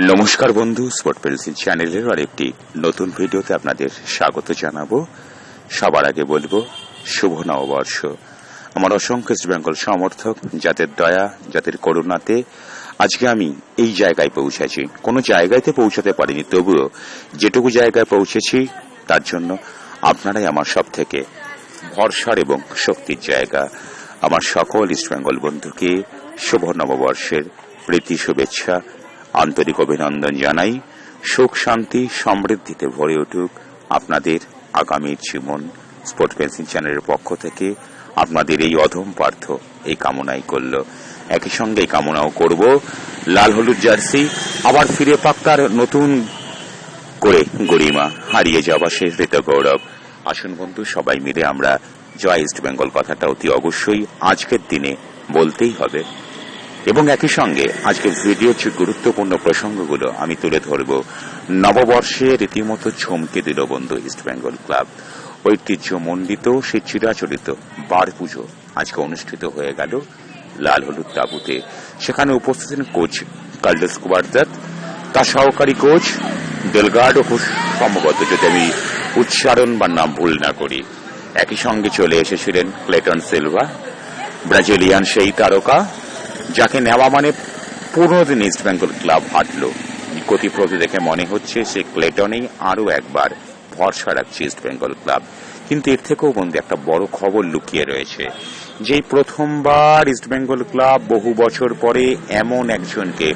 নমস্কার বন্ধু sport pencil চ্যানেলের আরেকটি নতুন ভিডিওতে আপনাদের স্বাগত জানাব। সবার আগে বলব, শুভ নববর্ষ। আমার অসংখ্য ইস্ট বেঙ্গল সমর্থক, যাদের দয়া, যাদের করুণাতে আজকে আমি এই জায়গায় পৌঁছেছি। কোনো জায়গাতে পৌঁছাতে পারিনি, তবুও যেটুকু জায়গায় পৌঁছেছি, তার জন্য আপনারাই আমার সব থেকে ভরসার এবং শক্তির জায়গা। আমার সকল ইস্ট বেঙ্গল বন্ধুকে শুভ নববর্ষের প্রীতি, শুভেচ্ছা আন্তরিক অভিনন্দন জানাই। সুখ, শান্তি, সমৃদ্ধিতে ভরে উঠুক আপনাদের আগামীর জীবন। স্পোর্ট পেন্সিল চ্যানেলের পক্ষ থেকে আপনাদের এই অধম পার্থ এই কামনাই করল। একই সঙ্গে এই কামনাও করব, লাল হলুদ জার্সি, আবার ফিরে পাক তার নতুন করে গরিমা, হারিয়ে যাওয়া শেষ ঋত গৌরব। আসুন বন্ধু, সবাই মিলে আমরা জয় ইস্ট বেঙ্গল কথাটা অতি অবশ্যই আজকের দিনে বলতেই হবে। এবং একই সঙ্গে আজকে ভিডিওর যে গুরুত্বপূর্ণ প্রসঙ্গগুলো আমি তুলে ধরব, নববর্ষে রীতিমতো চমকে দিল বন্ধু ইস্ট বেঙ্গল ক্লাব ঐতিহ্য মণ্ডিত সেই চিরাচরিত বার পুজো আজকে অনুষ্ঠিত হয়ে গেল লাল হলুদ তাবুতে। সেখানে উপস্থিত কোচ কার্লোস কুবারদাত তার সহকারী কোচ দেলগার্ডো খুব সম্ভবত যদি আমি উচ্চারণ বা নাম ভুল না করি। একই সঙ্গে চলে এসেছিলেন ক্লেটন সিলভা, ব্রাজিলিয়ান সেই তারকা যাকে নেওয়া মানে পনেরো দিন ইস্ট বেঙ্গল ক্লাব হাঁটল। গতিপ্রতি দেখে মনে হচ্ছে সে ক্লেটনেই আরও একবার ভরসা রাখছে ইস্ট বেঙ্গল ক্লাব কিন্তু এর থেকেও বন্ধু একটা বড় খবর লুকিয়ে রয়েছে। যেই প্রথমবার ইস্ট বেঙ্গল ক্লাব বহু বছর পরে এমন একজনকে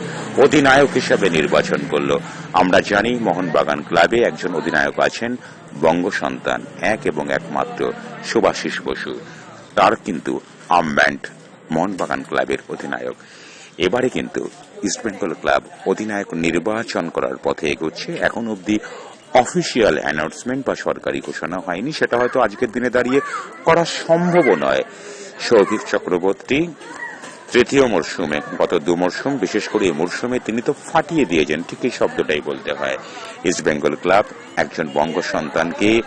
অধিনায়ক হিসেবে নির্বাচন করল। আমরা জানি মোহনবাগান ক্লাবে একজন অধিনায়ক আছেন বঙ্গ সন্তান, এক এবং একমাত্র সুভাষিস বসু। তার কিন্তু আমব্যান্ড মোহনবাগান ক্লাবের অধিনায়ক। এবারে কিন্তু ইস্টবেঙ্গল ক্লাব অধিনায়ক নির্বাচন করার পথে এগোচ্ছে। এখন অবধি অফিসিয়াল অ্যানাউন্সমেন্ট বা সরকারি ঘোষণা হয়নি। সেটা হয়তো আজকের দিনে দাঁড়িয়ে করা সম্ভব নয়। সৌভিক চক্রবর্তী তৃতীয় মরশুমে, গত দু মরশুম, বিশেষ করে এই মরশুমে তিনি তো ফাটিয়ে দিয়েছেন, ঠিক এই শব্দটাই বলতে হয়। ইস্ট বেঙ্গল ক্লাব একজন বঙ্গ সন্তানকে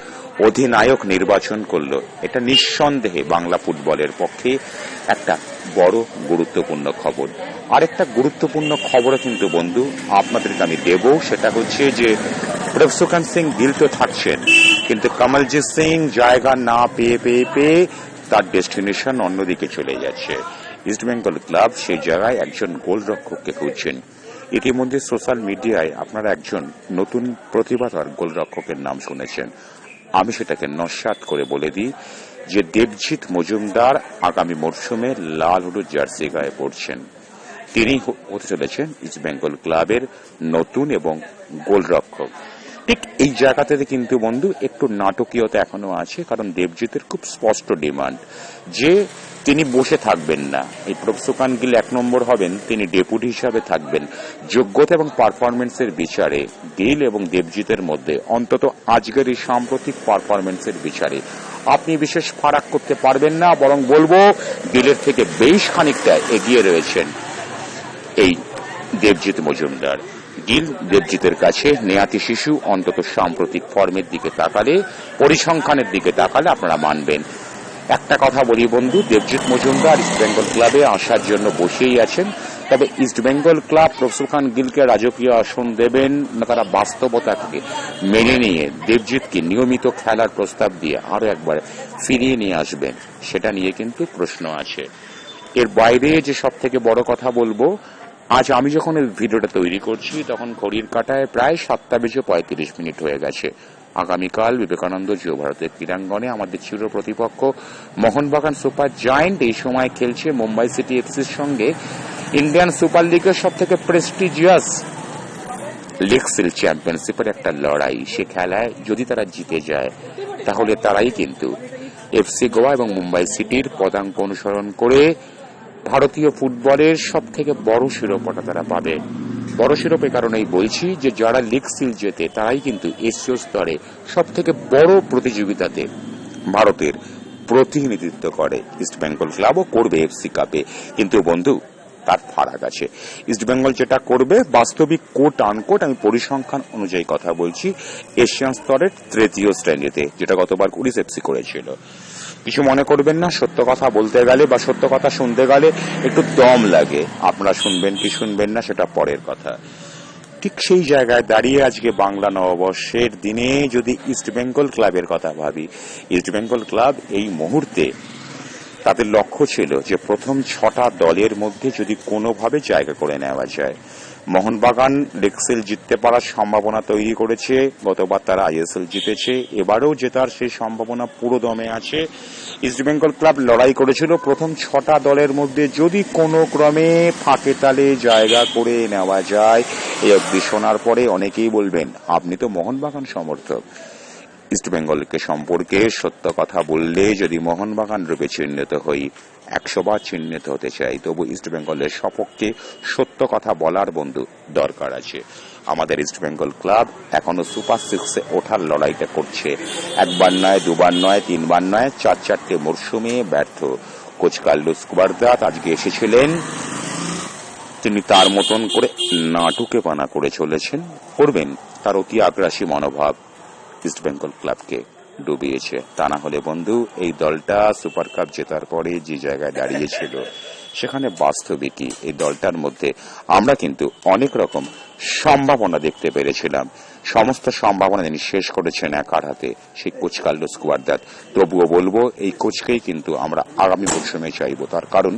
অধিনায়ক নির্বাচন করল। এটা নিঃসন্দেহে বাংলা ফুটবলের পক্ষে একটা বড় গুরুত্বপূর্ণ খবর। আরেকটা গুরুত্বপূর্ণ খবরও কিন্তু বন্ধু, আপনাদেরকে আমি দেব, সেটা হচ্ছে যে প্রভসুকান সিং দিল তো থাকছেন কিন্তু কমলজিৎ সিং জায়গা না পেয়ে পেয়ে পেয়ে তার ডেস্টিনেশন অন্যদিকে চলে যাচ্ছে। ইস্টবেঙ্গল ক্লাব সেই জায়গায় একজন গোলরক্ষককে খুঁজছেন। ইতিমধ্যে সোশ্যাল মিডিয়ায় আপনারা একজন নতুন প্রতিভাধর গোলরক্ষকের নাম শুনেছেন। আমি সেটাকে নস্বাত করে বলে দিই যে দেবজিৎ মজুমদার আগামী মরশুমে লাল হলুদ জার্সি গায়ে পড়ছেন। তিনি হতে চলেছেন ইস্ট বেঙ্গল ক্লাবের নতুন এবং গোলরক্ষক। ঠিক এই জায়গাতে কিন্তু বন্ধু একটু নাটকীয়তা এখনও আছে, কারণ দেবজিতের খুব স্পষ্ট ডিমান্ড যে তিনি বসে থাকবেন না। এই প্রফসুকান গিল এক নম্বর হবেন, তিনি ডেপুটি হিসাবে থাকবেন। যোগ্যতা এবং পারফরমেন্সের বিচারে, গিল এবং দেবজিতের মধ্যে অন্তত আজকের এই সাম্প্রতিক পারফরমেন্সের বিচারে। আপনি বিশেষ ফারাক করতে পারবেন না, বরং বলব, গিলের থেকে বেশ খানিকটা এগিয়ে রয়েছেন এই দেবজিৎ মজুমদার। গিল দেবজিতের কাছে নেয়াতি শিশু অন্তত সাম্প্রতিক ফর্মের দিকে তাকালে, পরিসংখ্যানের দিকে তাকালে আপনারা মানবেন। একটা কথা বলি, বন্ধু, দেবজিৎ মজুমদার ইস্ট বেঙ্গল ক্লাবে আসার জন্য বসেই আছেন। তবে ইস্ট বেঙ্গল ক্লাব প্রফুল খান গিলকে রাজকীয় আসন দেবেন না, তারা বাস্তবতাকে মেনে নিয়ে দেবজিৎকে নিয়মিত খেলার প্রস্তাব দিয়ে আরও একবার ফিরিয়ে নিয়ে আসবেন, সেটা নিয়ে কিন্তু প্রশ্ন আছে। এর বাইরে যে সব থেকে বড় কথা বলব, আজ আমি যখন এই ভিডিওটা তৈরি করছি, তখন ঘড়ির কাটায় প্রায় সাতটা বেজে পঁয়ত্রিশ মিনিট হয়ে গেছে। আগামীকাল বিবেকানন্দ জিও ভারতের ক্রীড়াঙ্গনে আমাদের চির প্রতিপক্ষ মোহনবাগান সুপার জায়েন্ট এই সময় খেলছে মুম্বাই সিটি এফসির সঙ্গে ইন্ডিয়ান সুপার লিগের সব থেকে প্রেস্টিজিয়াস লিগ সিল চ্যাম্পিয়নশিপের একটা লড়াই। সে খেলায় যদি তারা জিতে যায়, তাহলে তারাই কিন্তু এফসি গোয়া এবং মুম্বাই সিটির পদাঙ্ক অনুসরণ করে ভারতীয় ফুটবলের সব থেকে বড় শিরোপাটা তারা পাবে। বড় শিরোপ কারণেই বলছি যে যারা লিগ সিল জেতে, তারাই কিন্তু এশীয় স্তরে সব থেকে বড় প্রতিযোগিতাতে ভারতের প্রতিনিধিত্ব করে। ইস্ট বেঙ্গল ক্লাবও করবে এফসি কাপে। কিন্তু বন্ধু, তার ফারাক আছে। ইস্ট বেঙ্গল যেটা করবে, বাস্তবিক কোট আনকোট, আমি পরিসংখ্যান অনুযায়ী কথা বলছি, এশিয়ান স্তরের তৃতীয় শ্রেণীতে, যেটা গতবার কুড়ি এফসি করেছিল। কিছু মনে করবেন না, সত্য কথা বলতে গেলে বা সত্য কথা শুনতে গেলে একটু দম লাগে। আপনারা শুনবেন কি শুনবেন না সেটা পরের কথা। ঠিক সেই জায়গায় দাঁড়িয়ে আজকে বাংলা নববর্ষের দিনে যদি ইস্ট বেঙ্গল ক্লাবের কথা ভাবি ইস্ট বেঙ্গল ক্লাব এই মুহূর্তে তাদের লক্ষ্য ছিল যে প্রথম ছটা দলের মধ্যে যদি কোনোভাবে জায়গা করে নেওয়া যায়। মোহনবাগান, লেক্সেল জিততে পারার সম্ভাবনা তৈরি করেছে, গতবার তারা আইএসএল জিতেছে, এবারেও জেতার সেই সম্ভাবনা পুরো দমে আছে। ইস্টবেঙ্গল ক্লাব লড়াই করেছিল, প্রথম ছটা দলের মধ্যে যদি কোনো ক্রমে ফাঁকে তালে জায়গা করে নেওয়া যায়, এই শোনার পরে অনেকেই বলবেন, আপনি তো মোহনবাগান সমর্থক। ইস্টবেঙ্গলকে সম্পর্কে সত্য কথা বললে যদি মোহনবাগান রূপে চিহ্নিত হই, একশো বার চিহ্নিত হতে চাই, তবু ইস্টবেঙ্গলের সপক্ষে সত্য কথা বলার বন্ধু দরকার আছে। আমাদের ইস্টবেঙ্গল ক্লাব এখনও সুপার সিক্সে ওঠার লড়াইটা করছে। একবার নয়, দুবার নয়, তিনবার নয়, চার চারটে মরশুমে ব্যর্থ। কোচ কার্লোস কুবারদাত আজকে এসেছিলেন। তিনি তার মতন করে নাটুকে পানা করে চলেছেন। করবেন তার অতি আগ্রাসী মনোভাব। ইস্ট বেঙ্গল ক্লাবকে ডুবিয়েছে। তা না হলে বন্ধু, এই দলটা সুপার কাপ জেতার পরে যে জায়গায় দাঁড়িয়েছিল, সেখানে বাস্তবিকই এই দলটার মধ্যে আমরা কিন্তু অনেক রকম সম্ভাবনা দেখতে পেরেছিলাম। সমস্ত সম্ভাবনা তিনি শেষ করেছেন একার হাতে সেই কোচ কুয়ারদাত তবুও বলব, এই কোচকেই কিন্তু আমরা আগামী মরশুমে চাইব। তার কারণ,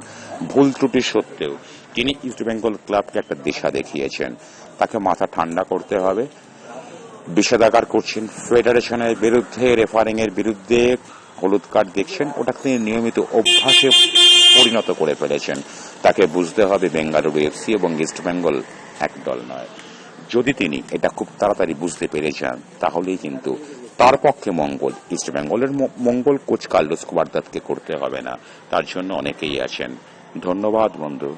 ভুল ত্রুটি সত্ত্বেও তিনি ইস্ট বেঙ্গল ক্লাবকে একটা দিশা দেখিয়েছেন। তাকে মাথা ঠান্ডা করতে হবে বিষেধাগার করছেন। ফেডারেশনের বিরুদ্ধে রেফারিং এর বিরুদ্ধে হলুদ কার্ড দেখছেন। ওটা তিনি নিয়মিত অভ্যাসে পরিণত করে ফেলেছেন। তাকে বুঝতে হবে বেঙ্গালুরু এফসি এবং ইস্ট বেঙ্গল এক দল নয়। যদি তিনি এটা খুব তাড়াতাড়ি বুঝতে পেরে যান, তাহলেই কিন্তু তার পক্ষে মঙ্গল, ইস্ট বেঙ্গলের মঙ্গল কোচ কার্লোস কুমারদাতকে করতে হবে না। তার জন্য অনেকেই আছেন। ধন্যবাদ, বন্ধু।